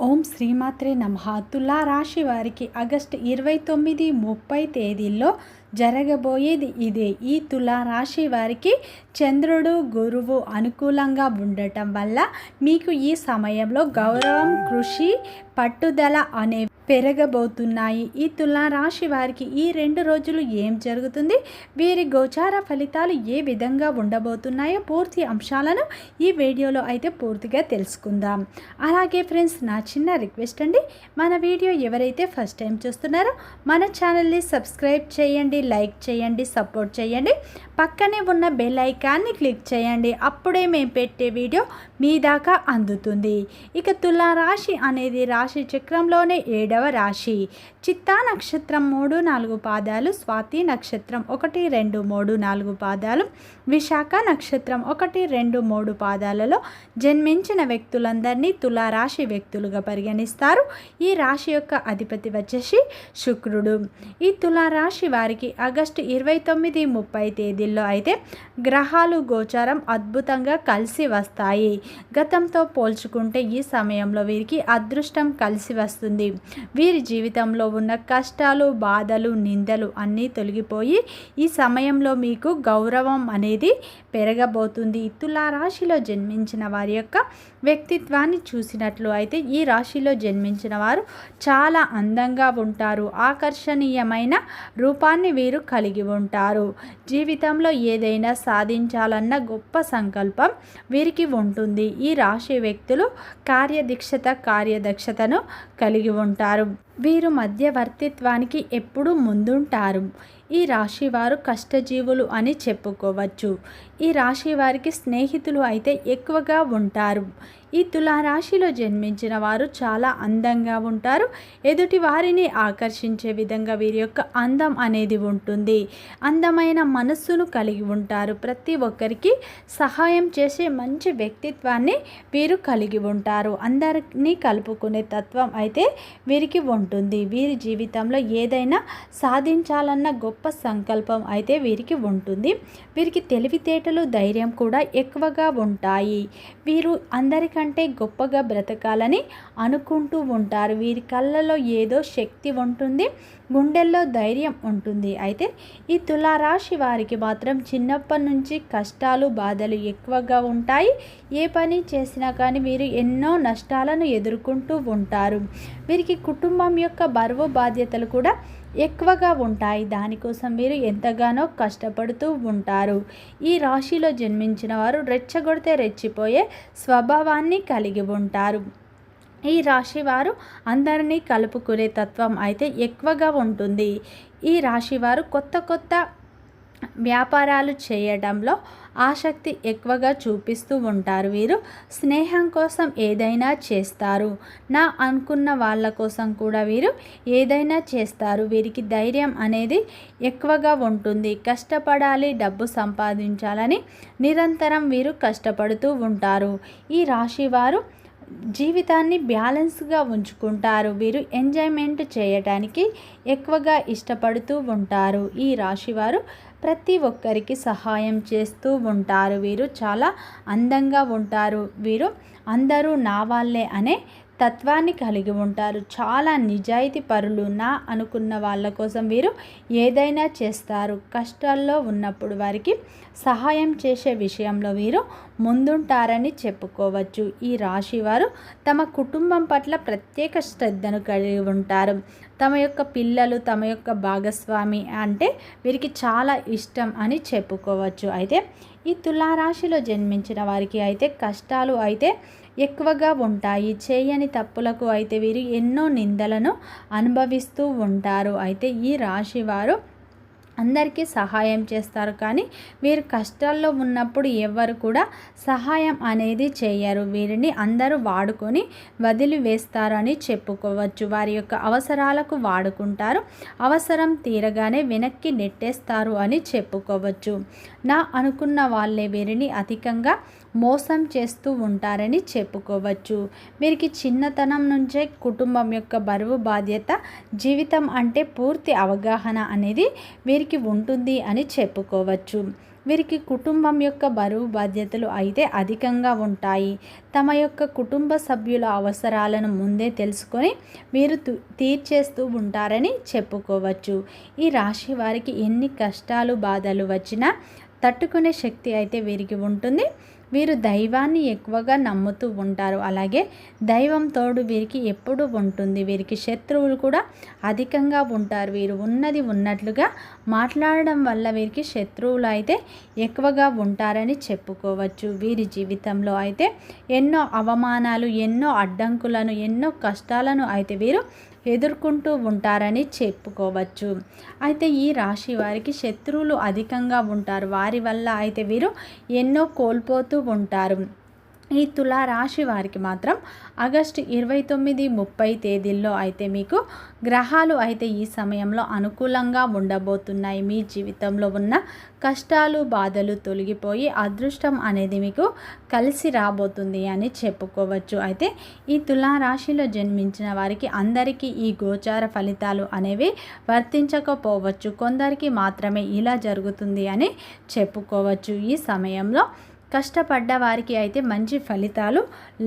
ఓం శ్రీమాత్రే నమ. తులా రాశి వారికి ఆగస్టు ఇరవై తొమ్మిది ముప్పై తేదీల్లో జరగబోయేది ఇదే. ఈ తులా రాశి వారికి చంద్రుడు గురువు అనుకూలంగా ఉండటం వల్ల మీకు ఈ సమయంలో గౌరవం కృషి పట్టుదల అనే పెరగబోతున్నాయి. ఈ తులా రాశి వారికి ఈ రెండు రోజులు ఏం జరుగుతుంది? వీరి గోచార ఫలితాలు ఏ విధంగా ఉండబోతున్నాయో పూర్తి అంశాలను ఈ వీడియోలో అయితే పూర్తిగా తెలుసుకుందాం. అలాగే ఫ్రెండ్స్ నా చిన్న రిక్వెస్ట్ అండి. మన వీడియో ఎవరైతే ఫస్ట్ టైం చూస్తున్నారో మన ఛానల్ని సబ్స్క్రైబ్ చేయండి లైక్ చేయండి సపోర్ట్ చేయండి. పక్కనే ఉన్న బెల్ ఐకాన్ని క్లిక్ చేయండి. అప్పుడే మేము పెట్టే వీడియో మీ దాకా అందుతుంది. ఇక తులా రాశి అనేది రాశి చక్రంలోనే ఏడవ రాశి. చిత్తా నక్షత్రం మూడు నాలుగు పాదాలు స్వాతి నక్షత్రం ఒకటి రెండు మూడు నాలుగు పాదాలు విశాఖ నక్షత్రం ఒకటి రెండు మూడు పాదాలలో జన్మించిన వ్యక్తులందరినీ తులారాశి వ్యక్తులుగా పరిగణిస్తారు. ఈ రాశి యొక్క అధిపతి వచ్చేసి శుక్రుడు. ఈ తులారాశి వారికి ఆగస్టు ఇరవై తొమ్మిది ముప్పై తేదీల్లో అయితే గ్రహాలు గోచారం అద్భుతంగా కలిసి వస్తాయి. గతంతో పోల్చుకుంటే ఈ సమయంలో వీరికి అదృష్టం కలిసి వస్తుంది. వీరి జీవితంలో ఉన్న కష్టాలు బాధలు నిందలు అన్నీ తొలగిపోయి ఈ సమయంలో మీకు గౌరవం అనేది పెరగబోతుంది. తులారాశిలో జన్మించిన వారి యొక్క వ్యక్తిత్వాన్ని చూసినట్లు అయితే ఈ రాశిలో జన్మించిన వారు చాలా అందంగా ఉంటారు. ఆకర్షణీయమైన రూపాన్ని వీరు కలిగి ఉంటారు. జీవితంలో ఏదైనా సాధించాలన్న గొప్ప సంకల్పం వీరికి ఉంటుంది. ఈ రాశి వ్యక్తులు కార్యదీక్షత కార్యదక్షతను కలిగి ఉంటారు. వీరు మధ్యవర్తిత్వానికి ఎప్పుడూ ముందుంటారు. ఈ రాశి వారు కష్టజీవులు అని చెప్పుకోవచ్చు. ఈ రాశి వారికి స్నేహితులు అయితే ఎక్కువగా ఉంటారు. ఈ తులారాశిలో జన్మించిన వారు చాలా అందంగా ఉంటారు. ఎదుటి వారిని ఆకర్షించే విధంగా వీరి యొక్క అందం అనేది ఉంటుంది. అందమైన మనస్సును కలిగి ఉంటారు. ప్రతి ఒక్కరికి సహాయం చేసే మంచి వ్యక్తిత్వాన్ని వీరు కలిగి ఉంటారు. అందరినీ కలుపుకునే తత్వం అయితే వీరికి ఉంటుంది. వీరి జీవితంలో ఏదైనా సాధించాలన్న గొప్ప సంకల్పం అయితే వీరికి ఉంటుంది. వీరికి తెలివితేటలు ధైర్యం కూడా ఎక్కువగా ఉంటాయి. వీరు అందరికంటే గొప్పగా బ్రతకాలని అనుకుంటూ ఉంటారు. వీరి కళ్ళలో ఏదో శక్తి ఉంటుంది గుండెల్లో ధైర్యం ఉంటుంది. అయితే ఈ తులారాశి వారికి మాత్రం చిన్నప్పటి నుంచి కష్టాలు బాధలు ఎక్కువగా ఉంటాయి. ఏ పని చేసినా కానీ వీరు ఎన్నో నష్టాలను ఎదుర్కొంటూ ఉంటారు. వీరికి కుటుంబం యొక్క బరువు బాధ్యతలు కూడా ఎక్కువగా ఉంటాయి. దానికోసం మీరు ఎంతగానో కష్టపడుతూ ఉంటారు. ఈ రాశిలో జన్మించిన వారు రెచ్చగొడితే రెచ్చిపోయే స్వభావాన్ని కలిగి ఉంటారు. ఈ రాశి వారు అందరినీ కలుపుకునే తత్వం అయితే ఎక్కువగా ఉంటుంది. ఈ రాశి వారు కొత్త కొత్త వ్యాపారాలు చేయడంలో ఆసక్తి ఎక్కువగా చూపిస్తూ ఉంటారు వీరు. స్నేహం కోసం ఏదైనా చేస్తారు. నా అనుకున్న వాళ్ళ కోసం కూడా వీరు ఏదైనా చేస్తారు. వీరికి ధైర్యం అనేది ఎక్కువగా ఉంటుంది. కష్టపడాలి డబ్బు సంపాదించాలని నిరంతరం వీరు కష్టపడుతూ ఉంటారు. ఈ రాశి వారు జీవితాన్ని బ్యాలెన్స్గా ఉంచుకుంటారు. వీరు ఎంజాయ్మెంట్ చేయటానికి ఎక్కువగా ఇష్టపడుతూ ఉంటారు. ఈ రాశివారు ప్రతి ఒక్కరికి సహాయం చేస్తూ ఉంటారు వీరు. చాలా అందంగా ఉంటారు వీరు. అందరూ నా వాళ్ళే అనే తత్వాన్ని కలిగి ఉంటారు. చాలా నిజాయితీ పరులు నా అనుకున్న వాళ్ళ కోసం వీరు ఏదైనా చేస్తారు. కష్టాల్లో ఉన్నప్పుడు వారికి సహాయం చేసే విషయంలో వీరు ముందుంటారని చెప్పుకోవచ్చు. ఈ రాశి వారు తమ కుటుంబం పట్ల ప్రత్యేక శ్రద్ధను కలిగి ఉంటారు. తమ యొక్క పిల్లలు తమ యొక్క భాగస్వామి అంటే వీరికి చాలా ఇష్టం అని చెప్పుకోవచ్చు. అయితే ఈ తులారాశిలో జన్మించిన వారికి అయితే కష్టాలు అయితే ఎక్కువగా ఉంటాయి. చేయని తప్పులకు అయితే వీరు ఎన్నో నిందలను అనుభవిస్తూ ఉంటారు. అయితే ఈ రాశి వారు అందరికీ సహాయం చేస్తారు. కానీ వీరు కష్టాల్లో ఉన్నప్పుడు ఎవరు కూడా సహాయం అనేది చేయరు. వీరిని అందరూ వాడుకొని వదిలివేస్తారని చెప్పుకోవచ్చు. వారి యొక్క అవసరాలకు వాడుకుంటారు. అవసరం తీరగానే వెనక్కి నెట్టేస్తారు అని చెప్పుకోవచ్చు. నా అనుకున్న వాళ్ళే వీరిని అధికంగా మోసం చేస్తూ ఉంటారని చెప్పుకోవచ్చు. వీరికి చిన్నతనం నుంచే కుటుంబం యొక్క బరువు బాధ్యత జీవితం అంటే పూర్తి అవగాహన అనేది వీరికి ఉంటుంది అని చెప్పుకోవచ్చు. వీరికి కుటుంబం యొక్క బరువు బాధ్యతలు అయితే అధికంగా ఉంటాయి. తమ యొక్క కుటుంబ సభ్యుల అవసరాలను ముందే తెలుసుకొని వీరు తీర్చేస్తూ ఉంటారని చెప్పుకోవచ్చు. ఈ రాశి వారికి ఎన్ని కష్టాలు బాధలు వచ్చినా తట్టుకునే శక్తి అయితే వీరికి ఉంటుంది. వీరు దైవాన్ని ఎక్కువగా నమ్ముతూ ఉంటారు. అలాగే దైవం తోడు వీరికి ఎప్పుడు ఉంటుంది. వీరికి శత్రువులు కూడా అధికంగా ఉంటారు. వీరు ఉన్నది ఉన్నట్లుగా మాట్లాడడం వల్ల వీరికి శత్రువులు అయితే ఎక్కువగా ఉంటారని చెప్పుకోవచ్చు. వీరి జీవితంలో అయితే ఎన్నో అవమానాలు ఎన్నో అడ్డంకులను ఎన్నో కష్టాలను అయితే వీరు ఎదుర్కొంటూ ఉంటారని చెప్పుకోవచ్చు. అయితే ఈ రాశి వారికి శత్రువులు అధికంగా ఉంటారు. వారి వల్ల అయితే వీరు ఎన్నో కోల్పోతూ ఉంటారు. ఈ తులారాశి వారికి మాత్రం ఆగస్టు ఇరవై తొమ్మిది ముప్పై తేదీల్లో అయితే మీకు గ్రహాలు అయితే ఈ సమయంలో అనుకూలంగా ఉండబోతున్నాయి. మీ జీవితంలో ఉన్న కష్టాలు బాధలు తొలగిపోయి అదృష్టం అనేది మీకు కలిసి రాబోతుంది అని చెప్పుకోవచ్చు. అయితే ఈ తులారాశిలో జన్మించిన వారికి అందరికీ ఈ గోచార ఫలితాలు అనేవి వర్తించకపోవచ్చు. కొందరికి మాత్రమే ఇలా జరుగుతుంది అని చెప్పుకోవచ్చు. ఈ సమయంలో కష్టపడ్డ వారికి అయితే మంచి ఫలితాలు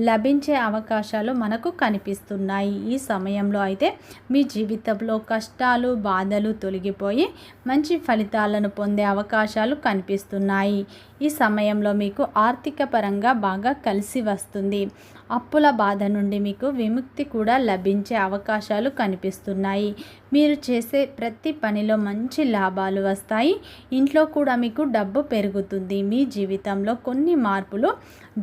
లభించే అవకాశాలు మనకు కనిపిస్తున్నాయి. ఈ సమయంలో అయితే మీ జీవితంలో కష్టాలు బాధలు తొలగిపోయి మంచి ఫలితాలను పొందే అవకాశాలు కనిపిస్తున్నాయి. ఈ సమయంలో మీకు ఆర్థిక పరంగా బాగా కలిసి వస్తుంది. అప్పుల బాధ నుండి మీకు విముక్తి కూడా లభించే అవకాశాలు కనిపిస్తున్నాయి. మీరు చేసే ప్రతి పనిలో మంచి లాభాలు వస్తాయి. ఇంట్లో కూడా మీకు డబ్బు పెరుగుతుంది. మీ జీవితంలో కొన్ని మార్పులు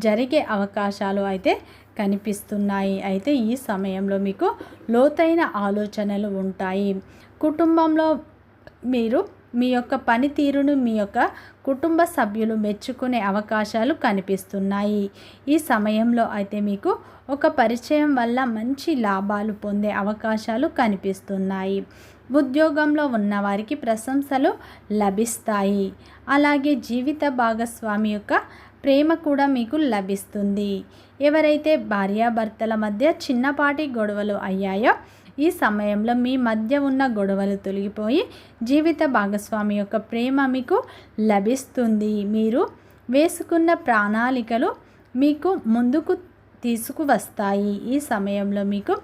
జరిగే అవకాశాలు అయితే కనిపిస్తున్నాయి. అయితే ఈ సమయంలో మీకు లోతైన ఆలోచనలు ఉంటాయి. కుటుంబంలో మీరు మీ యొక్క పనితీరును మీ యొక్క కుటుంబ సభ్యులు మెచ్చుకునే అవకాశాలు కనిపిస్తున్నాయి. ఈ సమయంలో అయితే మీకు ఒక పరిచయం వల్ల మంచి లాభాలు పొందే అవకాశాలు కనిపిస్తున్నాయి. ఉద్యోగంలో ఉన్నవారికి ప్రశంసలు లభిస్తాయి. అలాగే జీవిత భాగస్వామి యొక్క ప్రేమ కూడా మీకు లభిస్తుంది. ఎవరైతే భార్యాభర్తల మధ్య చిన్నపాటి గొడవలు అయ్యాయో ఈ సమయంలో మీ మధ్య ఉన్న గొడవలు తొలగిపోయి జీవిత భాగస్వామి యొక్క ప్రేమ మీకు లభిస్తుంది. మీరు వేసుకున్న ప్రణాళికలు మీకు ముందుకు తీసుకువస్తాయి. ఈ సమయంలో మీకు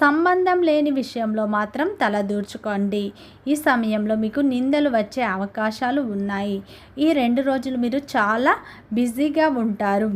సంబంధం లేని విషయంలో మాత్రం తలదూర్చుకోండి ఈ సమయంలో మీకు నిందలు వచ్చే అవకాశాలు ఉన్నాయి. ఈ రెండు రోజులు మీరు చాలా బిజీగా ఉంటారు.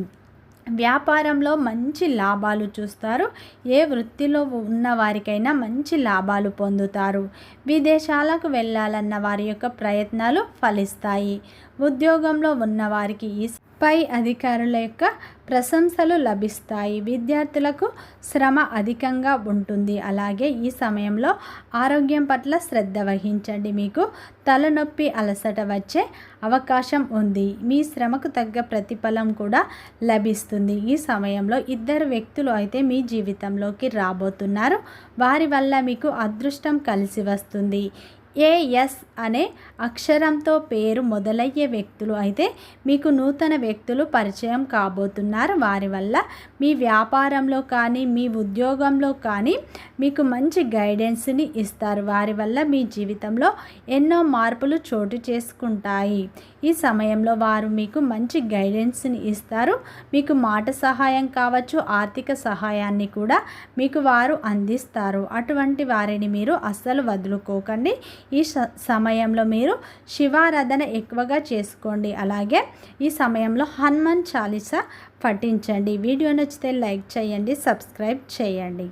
వ్యాపారంలో మంచి లాభాలు చూస్తారు. ఏ వృత్తిలో ఉన్న వారికైనా మంచి లాభాలు పొందుతారు. విదేశాలకు వెళ్ళాలన్న వారి యొక్క ప్రయత్నాలు ఫలిస్తాయి. ఉద్యోగంలో ఉన్నవారికి ఈ పై అధికారుల యొక్క ప్రశంసలు లభిస్తాయి. విద్యార్థులకు శ్రమ అధికంగా ఉంటుంది. అలాగే ఈ సమయంలో ఆరోగ్యం పట్ల శ్రద్ధ వహించండి. మీకు తలనొప్పి అలసట వచ్చే అవకాశం ఉంది. మీ శ్రమకు తగ్గ ప్రతిఫలం కూడా లభిస్తుంది. ఈ సమయంలో ఇద్దరు వ్యక్తులు అయితే మీ జీవితంలోకి రాబోతున్నారు. వారి వల్ల మీకు అదృష్టం కలిసి వస్తుంది. ఏఎస్ అనే అక్షరంతో పేరు మొదలయ్యే వ్యక్తులు అయితే మీకు నూతన వ్యక్తులు పరిచయం కాబోతున్నారు. వారి వల్ల మీ వ్యాపారంలో కానీ మీ ఉద్యోగంలో కానీ మీకు మంచి గైడెన్స్ని ఇస్తారు. వారి వల్ల మీ జీవితంలో ఎన్నో మార్పులు చోటు చేసుకుంటాయి. ఈ సమయంలో వారు మీకు మంచి గైడెన్స్ని ఇస్తారు. మీకు మాట సహాయం కావచ్చు ఆర్థిక సహాయాన్ని కూడా మీకు వారు అందిస్తారు. అటువంటి వారిని మీరు అస్సలు వదులుకోకండి. ఈ సమయంలో మీరు శివారాధన ఎక్కువగా చేసుకోండి. అలాగే ఈ సమయంలో హనుమాన్ చాలీసా పఠించండి. వీడియో నచ్చితే లైక్ చేయండి సబ్స్క్రైబ్ చేయండి.